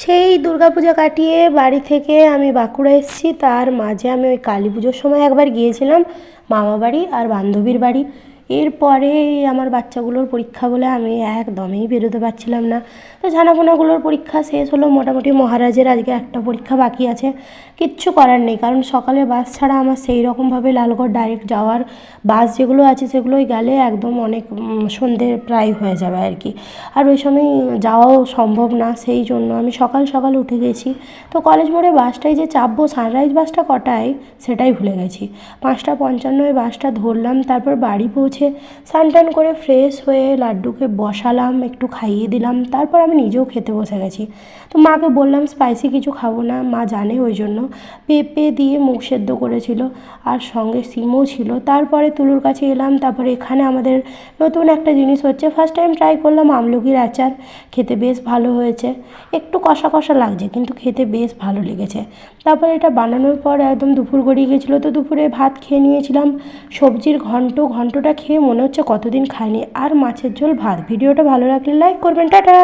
সেই দুর্গাপূজা কাটিয়ে বাড়ি থেকে আমি বাঁকুড়া এসেছি। তার মাঝে আমি ওই কালী পুজোর সময় একবার গিয়েছিলাম। মামা বাড়ি আর বান্ধবীর বাড়ি। এরপরে আমার বাচ্চাগুলোর পরীক্ষা বলে আমি একদমই বেরোতে পারছিলাম না। তো ছানাপোনাগুলোর পরীক্ষা শেষ হলো, মোটামুটি মহারাজের আজকে একটা পরীক্ষা বাকি আছে। কিচ্ছু করার নেই, কারণ সকালে বাস ছাড়া আমার সেই রকমভাবে লালগড় ডাইরেক্ট যাওয়ার বাস যেগুলো আছে সেগুলোয় গেলে একদম অনেক সন্ধে প্রায় হয়ে যাবে আর কি। আর ওই সময় যাওয়াও সম্ভব না, সেই জন্য আমি সকাল সকাল উঠে গেছি। তো কলেজ মোড়ে বাসটায় যে চাপবো, সানরাইজ বাসটা কটায় সেটাই ভুলে গেছি। পাঁচটা পঞ্চান্নয় বাসটা ধরলাম, তারপর বাড়ি পৌঁছে স্নান টান করে ফ্রেশ হয়ে লাড্ডুকে বসালাম, একটু খাইয়ে দিলাম, তারপর আমি নিজেও খেতে বসে গেছি। তো মাকে বললাম স্পাইসি কিছু খাব না, মা জানে ওই জন্য। পেঁপে দিয়ে মুখ সেদ্ধ করেছিল, আর সঙ্গে সিমও ছিল। তারপরে তুলুর কাছে এলাম, তারপরে এখানে আমাদের নতুন একটা জিনিস হচ্ছে ফার্স্ট টাইম ট্রাই করলাম আমলকির আচার, খেতে বেশ ভালো হয়েছে। একটু কষা কষা লাগছে, কিন্তু খেতে বেশ ভালো লেগেছে। তারপরে এটা বানানোর পর একদম দুপুর গড়িয়ে গেছিল, তো দুপুরে ভাত খেয়ে নিয়েছিলাম। সবজির ঘন্ট, ঘন্টটা খেয়ে মনে হচ্ছে কতদিন খাইনি। আর মাছের ঝোল ভাত। ভিডিওটা ভালো লাগলে লাইক করবেন। টাটা!